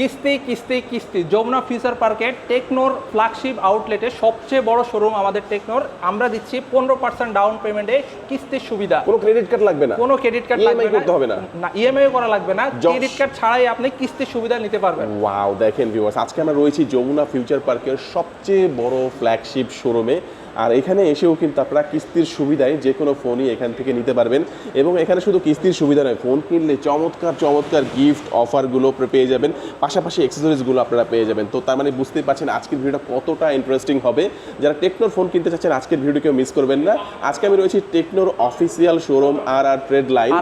কিস্তি কিস্তি কিস্তি। যমুনা ফিউচার পার্কে টেকনোর ফ্ল্যাগশিপ আউটলেটে সবচেয়ে বড় শোরুম আমাদের টেকনোর। আমরা দিচ্ছি পনেরো পার্সেন্ট ডাউন পেমেন্টে কিস্তির সুবিধা। কোনো ক্রেডিট কার্ড লাগবে না। কোনো ক্রেডিট কার্ড লাগবে করতে হবে না? না ইএমআই করা লাগবে না। ক্রেডিট কার্ড ছাড়াই আপনি কিস্তির সুবিধা নিতে পারবেন। ওয়াও দেখেন ভিউয়ার্স আজকে আমরা রয়েছি যমুনা ফিউচার পার্কের সবচেয়ে বড় ফ্ল্যাগশিপ শোরুমে আর এখানে এসেও কিন্তু আপনারা কিস্তির সুবিধায় যে কোনো ফোনই এখান থেকে নিতে পারবেন। এবং এখানে শুধু কিস্তির সুবিধা নয় ফোন কিনলে চমৎকার চমৎকার গিফট অফারগুলো পেয়ে যাবেন। পাশাপাশি অ্যাক্সেসরিজগুলো আপনারা পেয়ে যাবেন। তো তার মানে বুঝতেই পারছেন আজকের ভিডিওটা কতটা ইন্টারেস্টিং হবে। যারা টেকনোর ফোন কিনতে চাচ্ছেন আজকের ভিডিও কেউ মিস করবেন না। আজকে আমি রয়েছি টেকনোর official showroom R R trade line.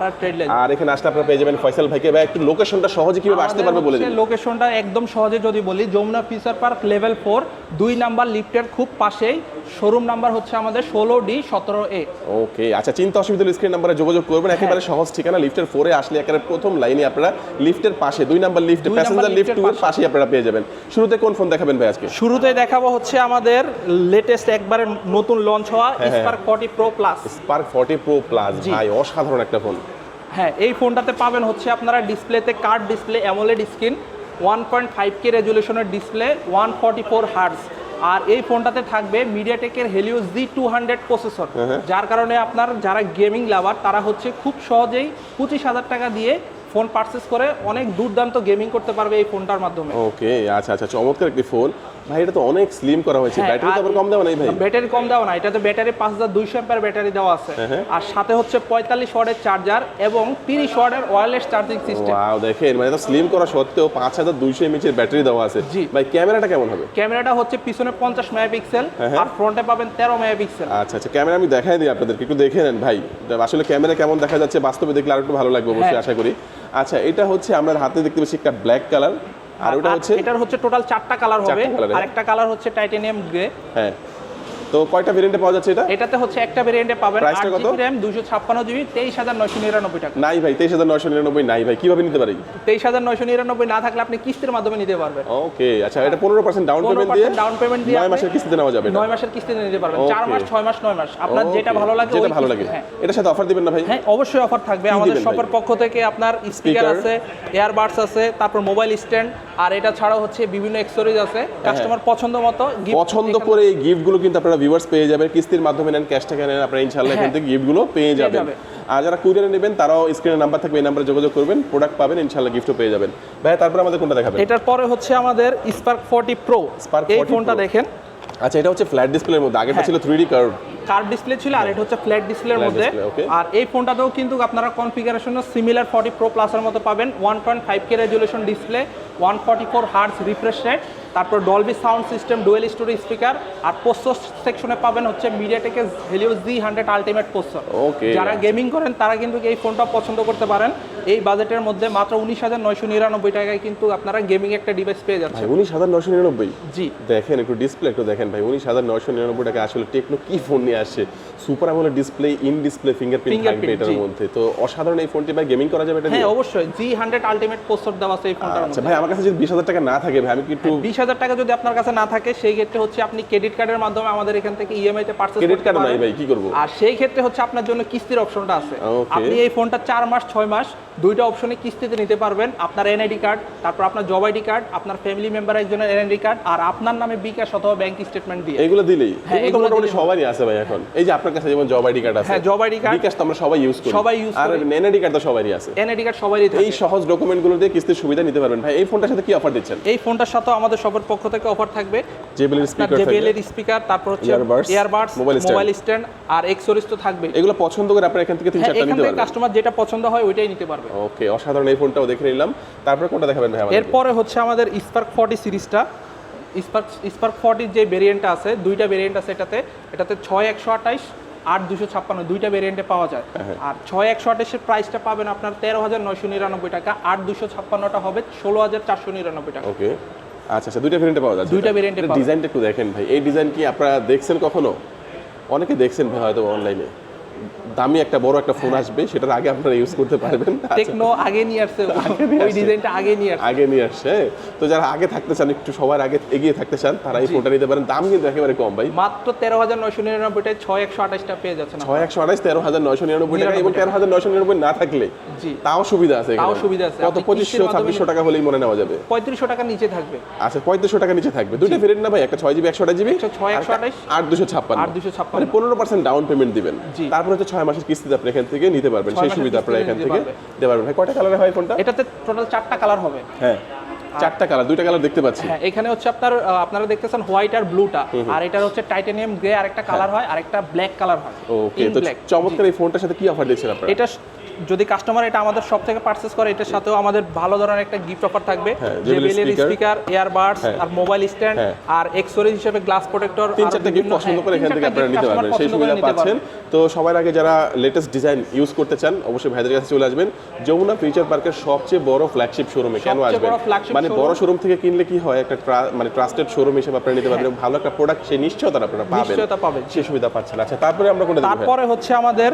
আর এখানে আসলে আপনারা পেয়ে যাবেন ফয়সাল ভাইকে। ভাই একটু লোকেশনটা সহজে কীভাবে আসতে পারবে বলে দিন। লোকেশনটা একদম সহজে যদি বলি Jamuna future park level four দুই নাম্বার লিফটের খুব পাশেই শোরুম নাম্বার হচ্ছে আমাদের ষোলো ডি সতেরো এ ওকে আচ্ছা চিন্তা অসুবিধা স্ক্রিন নাম্বারে যোগাযোগ করবেন। একেবারে সহজ ঠিকানা লিফটের ফোরে আসলে একেবারে প্রথম লাইনে আপনারা লিফটের পাশে দুই number lift passenger lift two এর পাশেই আপনারা পেয়ে যাবেন। শুরুতে কোন ফোন দেখাবেন ভাই আজকে? শুরুতে দেখাবো হচ্ছে আমাদের লেটেস্ট একবারে নতুন লঞ্চ হওয়া হ্যাঁ। Spark forty Pro plus Spark forty Pro plus ভাই অসাধারণ একটা ফোন হ্যাঁ এই ফোনটাতে পাবেন হচ্ছে আপনারা ডিসপ্লেতে curved display AMOLED screen one point five K রেজুলেশনের display one forty four hertz আর এই ফোনটাতে থাকবে মিডিয়াটেকের Helio G two hundred processor যার কারণে আপনার যারা গেমিং লাভার তারা হচ্ছে খুব সহজেই পঁচিশ হাজার টাকা দিয়ে ফোন পারচেস করে অনেক দুর্দান্ত গেমিং করতে পারবে এই ফোনটার মাধ্যমে। ওকে আচ্ছা আচ্ছা চমৎকার একটি ফোন ভাই এটা তো অনেক স্লিম করা হয়েছে। হ্যাঁ, ব্যাটারি তো আবার কম দেওয়া নাই ভাই। ব্যাটারি কম দেওয়া না এটা তো ব্যাটারি পাঁচ হাজার দুইশো এম্পার ব্যাটারি দেওয়া আছে। হ্যাঁ। আর সাথে হচ্ছে পঁয়তাল্লিশ ওয়াটের চার্জার এবং তিরিশ ওয়াটের ওয়্যারলেস চার্জিং সিস্টেম ওয়াও দেখেন মানে এটা স্লিম করা সত্ত্বেও পাঁচ হাজার দুইশো এমএচের ব্যাটারি দেওয়া আছে। জি। ভাই ক্যামেরাটা কেমন হবে? ক্যামেরাটা হচ্ছে পিছনে পঞ্চাশ মেগাপিক্সেল হ্যাঁ, আর ফ্রন্টে পাবেন তেরো মেগাপিক্সেল আচ্ছা আচ্ছা ক্যামেরা আমি দেখাই দিই আপনাদেরকে একটু দেখে নেন ভাই। আসলে ক্যামেরা কেমন দেখা যাচ্ছে বাস্তবে দেখলে আর একটু ভালো লাগবে অবশ্যই হ্যাঁ। আশা করি। আচ্ছা এটা হচ্ছে আমরা হাতে দেখতে পাচ্ছি একটা ব্ল্যাক কালার আর ওটা হচ্ছে এটার হচ্ছে টোটাল চারটা কালার হবে। আর। আরেকটা কালার হচ্ছে টাইটেনিয়াম গ্রে হ্যাঁ। তো কয়টা ভেরিয়েন্টে পাওয়া যাচ্ছে এটা? এটাতে হচ্ছে একটা ভেরিয়েন্টে পাবেন Price আট টা কত? দুশো ছাপ্পান্ন জিবি তেইশ হাজার নয়শো নিরানব্বই টাকা। নাই ভাই তেইশ হাজার নয়শো নিরানব্বই নাই ভাই কীভাবে নিতে পারি? তেইশ হাজার নয়শো নিরানব্বই না থাকলে আপনি কিস্তির মাধ্যমে নিতে পারবেন। ওকে আচ্ছা এটা পনেরো পার্সেন্ট ডাউন পেমেন্ট দিয়ে ডাউন পেমেন্ট দিয়ে নয় মাসের কিস্তিতে নেওয়া যাবে এটা? নয় মাসের কিস্তিতে নিতে পারবেন। চার মাস ছয় মাস নয় মাস। আপনার যেটা ভালো লাগে যেটা ভালো লাগে। হ্যাঁ। এটার সাথে অফার দিবেন না ভাই? হ্যাঁ অবশ্যই অফার থাকবে। আমাদের শপের পক্ষ থেকে আপনার স্পিকার? আছে এয়ারবাডস আছে তারপর মোবাইল স্ট্যান্ড আর এটা ছাড়াও হচ্ছে বিভিন্ন অ্যাক্সেসরিজ আছে। কাস্টমার পছন্দ মতো হ্যাঁ, পছন্দ করে এই গিফটগুলো কিন্তু আপনারা ভিউয়ার্স পেয়ে যাবেন কিস্তির মাধ্যমে নেন ক্যাশ টাকা নেন আপনারা ইনশাআল্লাহ এখান হ্যাঁ। থেকে গিফটগুলো পেয়ে যাবেন। আর যারা কুরিয়ারে নেবেন তারাও স্ক্রিনে নাম্বার থাকবে এই নাম্বারে যোগাযোগ করবেন প্রোডাক্ট পাবেন ইনশাআল্লাহ গিফটও পেয়ে যাবেন। ভাই তারপর আমাদের কোনটা দেখাবেন? এটার পরে হচ্ছে আমাদের স্পার্ক ফোর্টি প্রো স্পার্ক এই ফোনটা দেখেন। আচ্ছা এটা হচ্ছে ফ্ল্যাট ডিসপ্লের মধ্যে আগেটা হ্যাঁ। ছিল three D curve curve display ছিল আর এটা হচ্ছে ফ্ল্যাট ডিসপ্লের মধ্যে। আর এই ফোনটাতেও কিন্তু আপনারা কনফিগারেশনও সিমিলার ফর্টি প্রো প্লাসের মতো পাবেন। One point five K resolution display one forty four hertz refresh rate তারপর Dolby sound system dual stereo speaker আর পোস্টর সেকশনে পাবেন হচ্ছে মিডিয়াটেকের Helio G hundred ultimate processor যারা গেমিং করেন তারা কিন্তু এই ফোনটা পছন্দ করতে পারেন। এই বাজেটের মধ্যে মাত্র উনিশ হাজার নয়শো নিরানব্বই টাকায় কিন্তু আপনারা গেমিং একটা ডিভাইস পেয়ে ভাই যাচ্ছেন উনিশ হাজার নয়শো নিরানব্বই? জি। দেখেন একটু ডিসপ্লে একটু দেখেন ভাই উনিশ হাজার নয়শো নিরানব্বই টাকা আসলে টেকনো কি ফোন নিয়ে আসছে সুপার আমলের ডিসপ্লে ইন ডিসপ্লে ফিঙ্গারপ্রিন্ট থাকবে এটার মধ্যে। তো অসাধারণ এই ফোনটি ভাই গেমিং করা যাবে এটা হ্যাঁ অবশ্যই। জি হান্ড্রেড আলটিমেট পোস্টর দেওয়া আছে এই ফোনটার আচ্ছা ভাই আমার কাছে যদি বিশ হাজার টাকা না থাকে ভাই আমি কি একটু বিশ হাজার টাকা যদি আপনার কাছে না থাকে সেই ক্ষেত্রে হচ্ছে আপনি ক্রেডিট কার্ডের মাধ্যমে আমাদের এখান থেকে ইএমআই তে পারচেজ ক্রেডিট কার্ড নাই ভাই কি করব? আর সেই ক্ষেত্রে হচ্ছে আপনার জন্য কিস্তির অপশনটা আছে। আপনি এই ফোনটা চার মাস ছয় মাস দুইটা অপশনে কিস্তিতে নিতে পারবেন। আপনার এনআইডি কার্ড তারপর আপনার জব আইডি কার্ড আপনার ফ্যামিলি মেম্বার একজনের এনআইডি কার্ড আর আপনার নামে বিকাশ অথবা ব্যাংক স্টেটমেন্ট দিয়ে। এগুলো দিলেই। হ্যাঁ, এগুলো মোটামুটি সবারই আছে ভাই এখন এই যে আপনার কাছে যেমন জব আইডি কার্ড আছে হ্যাঁ জব আইডি কার্ড বিকাশ তো আমরা সবাই ইউজ করি। সবাই use আর এনআইডি কার্ড তো সবারই আছে। এনআইডি কার্ড সবারই এই থাকে সহজ ডকুমেন্টগুলো দিয়ে কিস্তির সুবিধা নিতে পারবেন। ভাই এই ফোনটার সাথে কি অফার দিচ্ছেন? এই ফোনটার সাথেও আমাদের সবার পক্ষ থেকে অফার থাকবে। জেবিএল স্পিকার জেবিএল এর স্পিকার তারপর হচ্ছে ইয়ারবাডস মোবাইল স্ট্যান্ড আর এক্সোরিজ তো থাকবে এগুলো পছন্দ করে আপনারা এখান থেকে তিন হ্যাঁ চারটা এখান নিতে পারবেন। কাস্টমার যেটা পছন্দ হয় ওইটাই নিতে পারবে। ওকে অসাধারণ এই ফোনটাও দেখে নিলাম। তারপরে কোনটা দেখাবেন ভাই আমাদের এরপরে হচ্ছে আমাদের স্পার্ক ফর্টি সিরিজটা স্পার্ক স্পার্ক ফর্টির যে ভেরিয়েন্টটা আছে দুইটা ভেরিয়েন্ট আছে এটাতে এটাতে ছয় একশো আঠাইশ আট দুশো ছাপ্পান্ন দুইটা ভেরিয়েন্টে পাওয়া যায়। হ্যাঁ, আর ছয় একশো আঠাশের প্রাইসটা পাবেন আপনার তেরো হাজার নয়শো নিরানব্বই টাকা আট দুশো ছাপ্পান্নটা হবে ষোলো হাজার চারশো নিরানব্বই টাকা। ওকে আচ্ছা আচ্ছা দুইটা ভেরিয়েন্টে পাওয়া যায় দুইটা পাওয়া ডিজাইনটা একটু দেখেন ভাই। এই ডিজাইন কি আপনারা দেখছেন কখনো? অনেকে দেখছেন ভাই হয়তো অনলাইনে দামি একটা বড় একটা ফোন আসবে সেটার আগে আপনারা ইউজ করতে পারবেন। টেকনো আগে নিয়ে আসছে ওই ডিজাইনটা আগে নিয়ে আসছে। আগে নিয়ে আসছে? তো যারা আগে থাকতে চান একটু সবার আগে এগিয়ে থাকতে চান তারা এই ফোনটা নিতে পারেন। দাম কিন্তু একেবারে কম ভাই। মাত্র তেরো হাজার নয়শো নিরানব্বইটায় ছয় একশো আঠাশটা পেয়ে যাচ্ছে না ছয় একশো আঠাশ তেরো হাজার নয়শো নিরানব্বই টাকা এবং 99 তেরো হাজার নয়শো নিরানব্বই না থাকলে জি। তাও সুবিধা আছে তাও সুবিধা আছে। কত পঁচিশশো ছাব্বিশশো টাকা হলেই মনে নেওয়া যাবে। পঁয়ত্রিশশো টাকার নিচে থাকবে। আচ্ছা পঁয়ত্রিশশো টাকা নিচে থাকবে। দুটো ভেরিয়েন্ট না ভাই? একটা ছয় জিবি একশো আঠাশ জিবি একটা ছয় একশো আঠাশ, আর দুশো ছাপ্পান্ন। আর 256 মানে পনেরো পার্সেন্ট ডাউন পেমেন্ট দিবেন। জি। তারপরে হচ্ছে ছয় মাসের কিস্তিতে আপনি এখান থেকে নিতে পারবেন সেই সুবিধা আপনারা এখান থেকে দিতে পারবেন ভাই কয়টা কালারে হয় ফোনটা এটাতে টোটাল চারটা কালার হবে। হ্যাঁ চারটা কালার দুইটা কালার দেখতে পাচ্ছি। হ্যাঁ এখানে হচ্ছে আপনার আপনারা দেখতেছেন হোয়াইট আর ব্লুটা আর এটার হচ্ছে টাইটানিয়াম গ্রে আরেকটা কালার হয়। আর একটা ব্ল্যাক কালার হয়। ওকে তো। চমৎকার এই ফোনটার সাথে কি অফার দিয়েছেন আপনারা? এটা যদি কাস্টমার এটা আমাদের সব থেকে পারচেস করে এটার সাথেও আমাদের ভালো ধরনের একটা গিফট অফার থাকবে। হ্যাঁ, speaker। স্পিকার ইয়ারবাডস হ্যাঁ। আর মোবাইল স্ট্যান্ড হ্যাঁ। আর এক্সোরেজ হিসেবে গ্লাস প্রোটেক্টর তিন চারটা গিফট পছন্দ করে এখান থেকে আপনারা নিতে পারবেন। সেই সুবিধা পাচ্ছেন। তো সবার আগে যারা লেটেস্ট ডিজাইন ইউজ করতে চান অবশ্যই ভাইদের কাছে চলে আসবেন। যমুনা ফিউচার পার্কের সবচেয়ে বড় ফ্ল্যাগশিপ শোরুমে কেন আসবেন? মানে বড় শোরুম থেকে কিনলে কি হয়? একটা মানে ট্রাস্টেড শোরুম হিসেবে আপনারা নিতে পারবেন। ভালো একটা প্রোডাক্ট সেই নিশ্চয়তা আপনারা পাবেন। নিশ্চয়তা পাবেন। সেই সুবিধা পাচ্ছেন। আচ্ছা তারপরে আমরা কোনটা তারপরে হচ্ছে আমাদের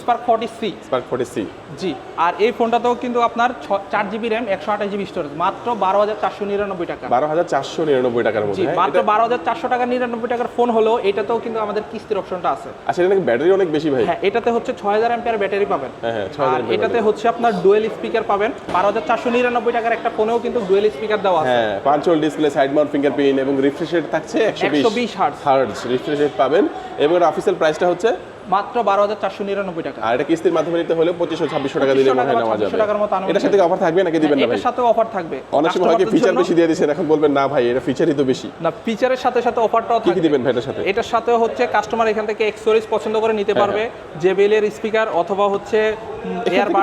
Spark forty C Spark 40 C G আর এই ফোনটাতেও কিন্তু আপনার চার জিবি র্যাম একশো আঠাশ জিবি স্টোরেজ মাত্র বারো হাজার চারশো নিরানব্বই টাকা। বারো হাজার চারশো নিরানব্বই টাকার মধ্যে হ্যাঁ? মাত্র বারো হাজার চারশো টাকা নিরানব্বই টাকার ফোন হলেও এটাতেও কিন্তু আমাদের কিস্তির অপশনটা আছে। আচ্ছা এটা নাকি ব্যাটারি অনেক বেশি ভাই? হ্যাঁ এটাতে হচ্ছে ছয় হাজার অ্যাম্পিয়ার ব্যাটারি পাবেন। হ্যাঁ, হ্যাঁ, 6000 আর এটাতে হচ্ছে আপনার ডুয়েল স্পিকার পাবেন। বারো হাজার চারশো নিরানব্বই টাকার একটা ফোনেও কিন্তু ডুয়েল স্পিকার দেওয়া আছে। হ্যাঁ পাঁচল ডিসপ্লে সাইড মাউন্ট ফিঙ্গারপ্রিন্ট এবং রিফ্রেশ রেট থাকছে একশো 120 hertz। হার্টস রিফ্রেশ রেট পাবেন। এবং অফিসিয়াল প্রাইসটা হচ্ছে মাত্র বারো হাজার চারশো নিরানব্বই টাকা। আর এটা কিস্তির মাধ্যমে নিতে হলে পঁচিশশো ছাব্বিশশো টাকা দিলে মনে হয় নেওয়া 2600 টাকার মতো এটার সাথে অফার থাকবে নাকি দিবেন না এটার সাথে অফার থাকবে। অনেক সময় হয় ফিচার বেশি দিয়ে দিচ্ছেন এখন বলবেন না ভাই এটা ফিচারই তো বেশি। না ফিচারের সাথে সাথে অফারটাও কি কি দিবেন ভাই এটার সাথে? এটার সাথে হচ্ছে কাস্টমার এখান থেকে এক্সোরিজ পছন্দ করে নিতে হ্যাঁ, পারবে জেবিএল এর স্পিকার অথবা হচ্ছে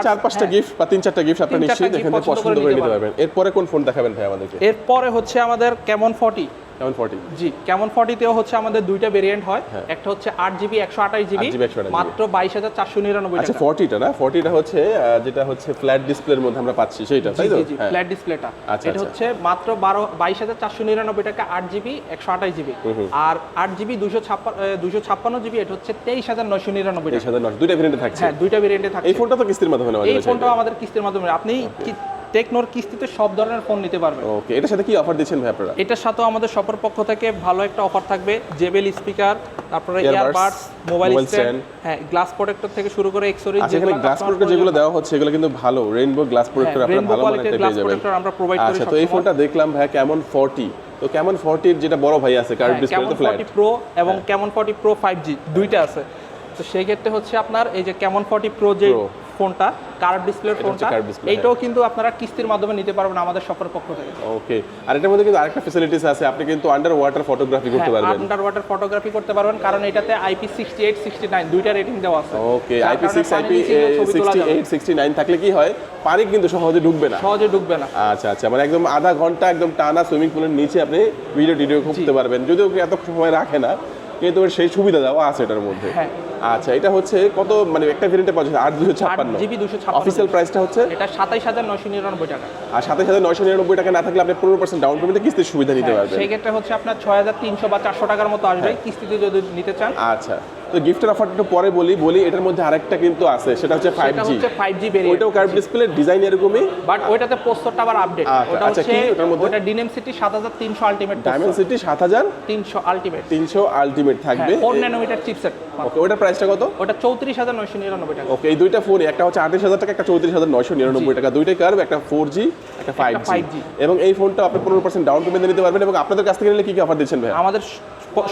চার পাঁচটা গিফট বা তিন চারটা গিফট চারটা নিশ্চয়ই এখান থেকে পছন্দ করে নিতে নিতে পারবেন। এরপরে কোন ফোন দেখাবেন ভাই আমাদেরকে? এরপরে হচ্ছে আমাদের কেমন ফর্টি কেমন ফর্টি? জি কেমন ফর্টিতেও হচ্ছে আমাদের দুইটা ভেরিয়েন্ট হয়। হ্যাঁ। একটা হচ্ছে আট জিবি একশো আঠাশ জিবি 8GB 128 মাত্র বাইশ হাজার চারশো নিরানব্বই আচ্ছা ফর্টিটা না? ফর্টিটা হচ্ছে যেটা হচ্ছে ফ্ল্যাট ডিসপ্লের মধ্যে আমরা পাচ্ছি তাই তো। ফ্ল্যাট ডিসপ্লেটা আচ্ছা, এটা আচ্ছা। হচ্ছে মাত্র বারো বাইশ হাজার চারশো নিরানব্বই টাকা আট জিবি একশো আঠাশ জিবি। আর আট জিবি দুশো ছাপ্পান্ন দুশো ছাপ্পান্ন জিবি এটা হচ্ছে তেইশ হাজার নয়শো নিরানব্বই দুইটা ভেরিয়েন্টে থাকছে। হ্যাঁ দুইটা ভেরিয়েন্টে থাকে এই ফোনটা তো কিস্তির মাধ্যমে এই যাবে ফোনটাও আমাদের কিস্তির মাধ্যমে। আপনি টেকনোর কিস্তিতে সব ধরনের ফোন নিতে পারবেন। ওকে এটার সাথে কি অফার দিচ্ছেন ভাই আপনারা? এটার সাথেও আমাদের শপের পক্ষ থেকে ভালো একটা অফার থাকবে জেবেল স্পিকার তারপরে ইয়ারবাডস মোবাইল স্ট্যান্ড হ্যাঁ গ্লাস প্রোটেক্টর থেকে শুরু করে আচ্ছা এখানে গ্লাস প্রোটেক্টর যেগুলো দেওয়া হচ্ছে এগুলো কিন্তু ভালো রেইনবো গ্লাস প্রোটেক্টর হ্যাঁ, আপনারা ভালো মানের পেয়ে যাবেন। protector আমরা প্রোভাইড করি আচ্ছা তো এই ফোনটা দেখলাম ভাই কেমন 40 তো কেমন 40 যেটা বড় ভাই আছে কার্ভ ডিসপ্লে তো ফ্ল্যাট প্রো এবং কেমন ফর্টি প্রো ফাইভ জি দুইটা আছে। তো সেই ক্ষেত্রে হচ্ছে আপনার এই যে কেমন ফর্টি প্রো যে। ফোনটা কার্ভ ডিসপ্লের হচ্ছে ফোনটা এইটাও কিন্তু আপনারা কিস্তির মাধ্যমে নিতে পারবেন আমাদের শপের পক্ষ থেকে। ওকে আর এটার মধ্যে কিন্তু আরেকটা ফ্যাসিলিটিস আছে আপনি কিন্তু আন্ডার ওয়াটার ফটোগ্রাফি করতে হ্যাঁ, পারবেন। আন্ডার ওয়াটার ফটোগ্রাফি করতে পারবেন কারণ এটাতে IP sixty eight sixty nine দুইটা রেটিং দেওয়া আছে। ওকে আইপি কারণে সিক্স আইপি নিচে গিয়ে ছবি তোলা 68 69 থাকলে কি হয়? পানি কিন্তু সহজে ঢুকবে না। সহজে ঢুকবে না। আচ্ছা আচ্ছা মানে একদম আধা ঘণ্টা একদম টানা সুইমিং পুলের নিচে আপনি ভিডিও টিডিও করতে পারবেন। যদিও এত সময় রাখে না কিন্তু সেই সুবিধা দেওয়া আছে এটার মধ্যে। হ্যাঁ। আচ্ছা এটা হচ্ছে কত? মানে একটা ভেরিয়েন্টে পাচ্ছেন আট দুশো ছাপ্পান্ন। জিবি দুশো অফিসিয়াল প্রাইসটা হচ্ছে? এটা সাতাইশ হাজার নয়শো নিরানব্বই টাকা। আর সাতাশ হাজার নয়শো নিরানব্বই টাকা না থাকলে আপনি পনেরো পার্সেন্ট ডাউন পেমেন্টে কিস্তির সুবিধা নিতে পারবেন। হ্যাঁ, সেই ক্ষেত্রে হচ্ছে আপনার ছয় হাজার তিনশো বা চারশো টাকার মতো আসবে হ্যাঁ। কিস্তিতে যদি নিতে চান। আচ্ছা। তো গিফটের অফারটা একটু পরে বলি বলি এটার মধ্যে আরেকটা কিন্তু আছে সেটা হচ্ছে ফাইভ জি হচ্ছে ফাইভ জি ওইটাও কার্ভ ডিসপ্লে ডিজাইন এরকমই। বাট ওইটাতে পোস্টারটা আবার আপডেট আচ্ছা, ওটা আচ্ছা, হচ্ছে ওটার মধ্যে? ওটা ডিনেম সিটি সাত হাজার তিনশো আলটিমেট ডায়মন্ড সিটি সাত হাজার তিনশো আলটিমেট তিনশো আলটিমেট থাকবে। ফোর ন্যানোমিটার চিপসেট ওকে ওটার প্রাইসটা কত? ওটা চৌত্রিশ হাজার নয়শো নিরানব্বই টাকা। ওকে এই দুইটা ফোন একটা হচ্ছে আঠাশ হাজার টাকা একটা চৌত্রিশ হাজার নয়শো নিরানব্বই টাকা। দুইটাই কার্ভ একটা ফোর জি একটা ফাইভ জি 5G এবং এই ফোনটা আপনি পনেরো পার্সেন্ট ডাউন পেমেন্ট নিতে পারবেন এবং আপনাদের কাছ থেকে নিলে কি কি অফার দিচ্ছেন ভাই আমাদের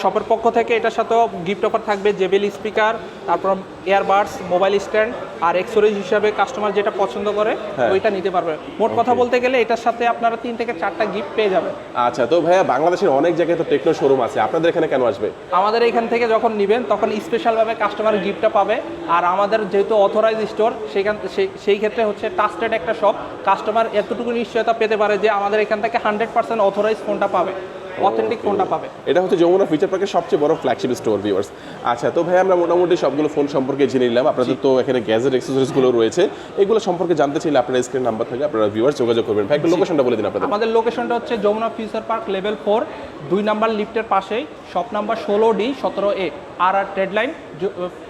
শপের পক্ষ থেকে এটার সাথেও গিফট অফার থাকবে জেবেল স্পিকার তারপর ইয়ারবাডস মোবাইল স্ট্যান্ড আর এক্সোরেজ হিসাবে কাস্টমার যেটা পছন্দ করে হ্যাঁ। ওইটা নিতে পারবে। মোট কথা বলতে গেলে এটার সাথে আপনারা তিন থেকে চারটা গিফট পেয়ে যাবেন। আচ্ছা তো ভাইয়া বাংলাদেশের অনেক জায়গায় তো টেকনো শোরুম আছে। আপনাদের এখানে কেন আসবে? আমাদের এখান থেকে যখন নেবেন তখন স্পেশালভাবে কাস্টমার গিফটটা পাবে। আর আমাদের যেহেতু অথরাইজ স্টোর সেখান সেই- সেই ক্ষেত্রে হচ্ছে ট্রাস্টেড একটা শপ কাস্টমার এতটুকু নিশ্চয়তা পেতে পারে যে আমাদের এখান থেকে হান্ড্রেড পার্সেন্ট অথরাইজ ফোনটা পাবে। অথেন্টিক ফোনটা পাবে। এটা হচ্ছে যমুনা ফিচার পার্কের সবচেয়ে বড় ফ্ল্যাগশিপ স্টোর ভিউয়ার্স আচ্ছা তো ভাই আমরা মোটামুটি সবগুলো ফোন সম্পর্কে জেনে নিলাম। আপনাদের তো এখানে গ্যাজেটগুলো রয়েছে। এগুলো সম্পর্কে জানতে চাইলে আপনারা স্ক্রিন নাম্বার থাকে আপনারা ভিউয়ার্স যোগাযোগ করবেন। ভাই লোকেশনটা বলে দিন আপনাদের। আমাদের লোকেশনটা হচ্ছে Jamuna future park level four দুই নাম্বার লিফটের পাশেই শপ নাম্বার ষোলো ডি সতেরো A R R trade line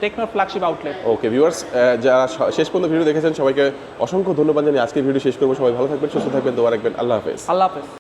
Tecno flagship outlet okay viewers যারা শেষ পর্যন্ত ভিডিও দেখেছেন সবাইকে অসংখ্য ধন্যবাদ জানিয়ে আজকের ভিডিও শেষ করব। সবাই ভালো থাকবেন সুস্থ থাকবেন দোয়া রাখবেন। আল্লাহ হাফেজ। আল্লাহ হাফেজ।